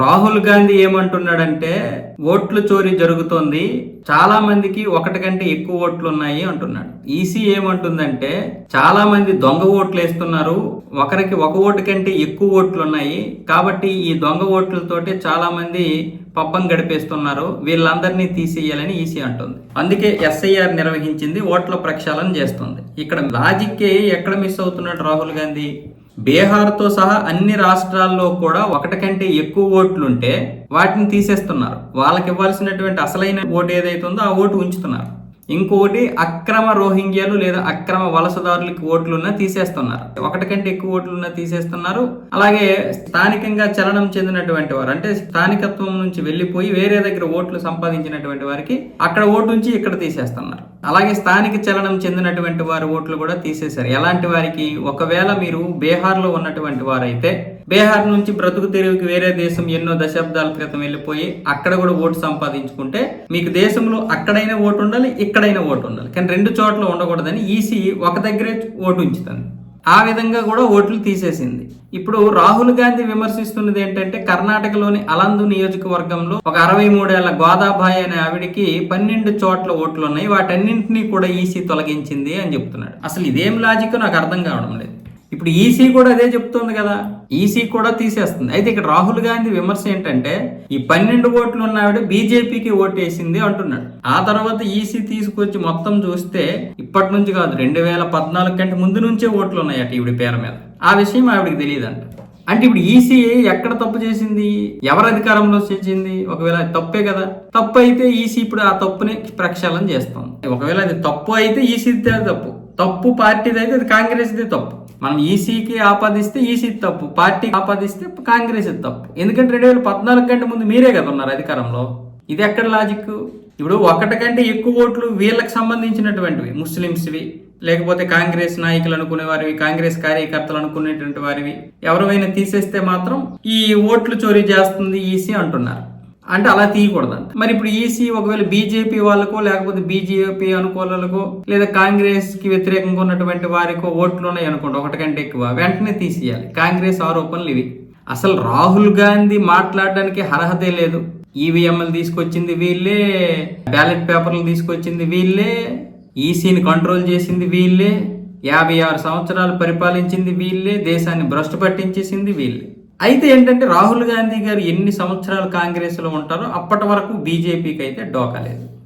రాహుల్ గాంధీ ఏమంటున్నాడంటే ఓట్లు చోరీ జరుగుతోంది చాలా మందికి ఒకటి కంటే ఎక్కువ ఓట్లు ఉన్నాయి అంటున్నాడు. ఈసీ ఏమంటుందంటే చాలా మంది దొంగ ఓట్లు వేస్తున్నారు ఒకరికి ఒక ఓటు కంటే ఎక్కువ ఓట్లు ఉన్నాయి కాబట్టి ఈ దొంగ ఓట్లతోటి చాలా మంది పబ్బం గడిపేస్తున్నారు వీళ్ళందరినీ తీసేయాలని ఈసీ అంటుంది. అందుకే ఎస్ఐఆర్ నిర్వహించింది ఓట్ల ప్రక్షాళన చేస్తుంది. ఇక్కడ లాజిక్కే ఎక్కడ మిస్ అవుతున్నాడు రాహుల్ గాంధీ? బీహార్తో సహా అన్ని రాష్ట్రాల్లో కూడా ఒకటి కంటే ఎక్కువ ఓట్లుంటే వాటిని తీసేస్తున్నారు. వాళ్ళకి ఇవ్వాల్సినటువంటి అసలైన ఓటు ఏదైతే ఉందో ఆ ఓటు ఉంచుతున్నారు. ఇంకోటి అక్రమ రోహింగ్యాలు లేదా అక్రమ వలసదారులకి ఓట్లున్నా తీసేస్తున్నారు. ఒకటి కంటే ఎక్కువ ఓట్లున్నా తీసేస్తున్నారు. అలాగే స్థానికంగా చలనం చెందినటువంటి వారు అంటే స్థానికత్వం నుంచి వెళ్ళిపోయి వేరే దగ్గర ఓట్లు సంపాదించినటువంటి వారికి అక్కడ ఓటు నుంచి ఇక్కడ తీసేస్తున్నారు. అలాగే స్థానిక చలనం చెందినటువంటి వారి ఓట్లు కూడా తీసేశారు. ఎలాంటి వారికి? ఒకవేళ మీరు బీహార్లో ఉన్నటువంటి వారైతే బీహార్ నుంచి బ్రతుకు తెరువుకి వేరే దేశం ఎన్నో దశాబ్దాల క్రితం వెళ్ళిపోయి అక్కడ కూడా ఓటు సంపాదించుకుంటే మీకు దేశంలో అక్కడైనా ఓటు ఉండాలి ఇక్కడైనా ఓటు ఉండాలి. కానీ రెండు చోట్ల ఉండకూడదని ఈసీ ఒక దగ్గరే ఓటు ఉంచుతుంది. ఆ విధంగా కూడా ఓట్లు తీసేసింది. ఇప్పుడు రాహుల్ గాంధీ విమర్శిస్తున్నది ఏంటంటే కర్ణాటకలోని అలందు నియోజకవర్గంలో ఒక అరవై మూడేళ్ళ గోదాబాయి అనే ఆవిడికి పన్నెండు చోట్ల ఓట్లు ఉన్నాయి. వాటన్నింటినీ కూడా ఈసీ తొలగించింది అని చెప్తున్నాడు. అసలు ఇదేం లాజిక్ నాకు అర్థం కావడం లేదు. ఇప్పుడు ఈసీ కూడా అదే చెప్తోంది కదా. ఈసీ కూడా తీసేస్తుంది. అయితే ఇక్కడ రాహుల్ గాంధీ విమర్శ ఏంటంటే ఈ పన్నెండు ఓట్లు ఉన్నావిడ బీజేపీకి ఓటు వేసింది అంటున్నాడు. ఆ తర్వాత ఈసీ తీసుకొచ్చి మొత్తం చూస్తే ఇప్పటి నుంచి కాదు రెండు వేల పద్నాలుగు కంటే ముందు నుంచే ఓట్లు ఉన్నాయట ఈవిడ పేరు మీద. ఆ విషయం ఆవిడకి తెలియదంట. అంటే ఇప్పుడు ఈసీ ఎక్కడ తప్పు చేసింది? ఎవరు అధికారంలో చేసింది? ఒకవేళ అది తప్పే కదా. తప్పు అయితే ఈసీ ఇప్పుడు ఆ తప్పుని ప్రక్షాళన చేస్తుంది. ఒకవేళ అది తప్పు అయితే ఈసీ తప్పు. తప్పు పార్టీది అయితే అది కాంగ్రెస్ది తప్పు. మనం ఈసీకి ఆపాదిస్తే ఈసీ తప్పు పార్టీ ఆపాదిస్తే కాంగ్రెస్ తప్పు. ఎందుకంటే రెండు వేల పద్నాలుగు కంటే ముందు మీరే కదా ఉన్నారు అధికారంలో. ఇది ఎక్కడ లాజిక్ ఇప్పుడు ఒకటి కంటే ఎక్కువ ఓట్లు వీళ్ళకి సంబంధించినటువంటివి ముస్లిమ్స్వి లేకపోతే కాంగ్రెస్ నాయకులు అనుకునే వారివి కాంగ్రెస్ కార్యకర్తలు అనుకునేటువంటి వారివి ఎవరైనా తీసేస్తే మాత్రం ఈ ఓట్లు చోరీ చేస్తుంది ఈసీ అంటున్నారు. అంటే అలా తీయకూడదంట. మరి ఇప్పుడు ఈసీ ఒకవేళ బీజేపీ వాళ్ళకో లేకపోతే బీజేపీ అనుకూలకో లేదా కాంగ్రెస్కి వ్యతిరేకంగా ఉన్నటువంటి వారికో ఓట్లు ఉన్నాయి అనుకోండి ఒకటి కంటే ఎక్కువ వెంటనే తీసేయాలి. కాంగ్రెస్ ఆరోపణలు ఇవి. అసలు రాహుల్ గాంధీ మాట్లాడడానికి అర్హతే లేదు. ఈవీఎంలు తీసుకొచ్చింది వీళ్ళే బ్యాలెట్ పేపర్లు తీసుకొచ్చింది వీళ్ళే ఈసీని కంట్రోల్ చేసింది వీళ్ళే యాభై ఆరు సంవత్సరాలు పరిపాలించింది వీళ్ళే దేశాన్ని భ్రష్టు పట్టించేసింది వీళ్ళే. అయితే ఏంటంటే రాహుల్ గాంధీ గారు ఎన్ని సంవత్సరాలు కాంగ్రెస్లో ఉంటారో అప్పటి వరకు బీజేపీకి అయితే డోకా లేదు.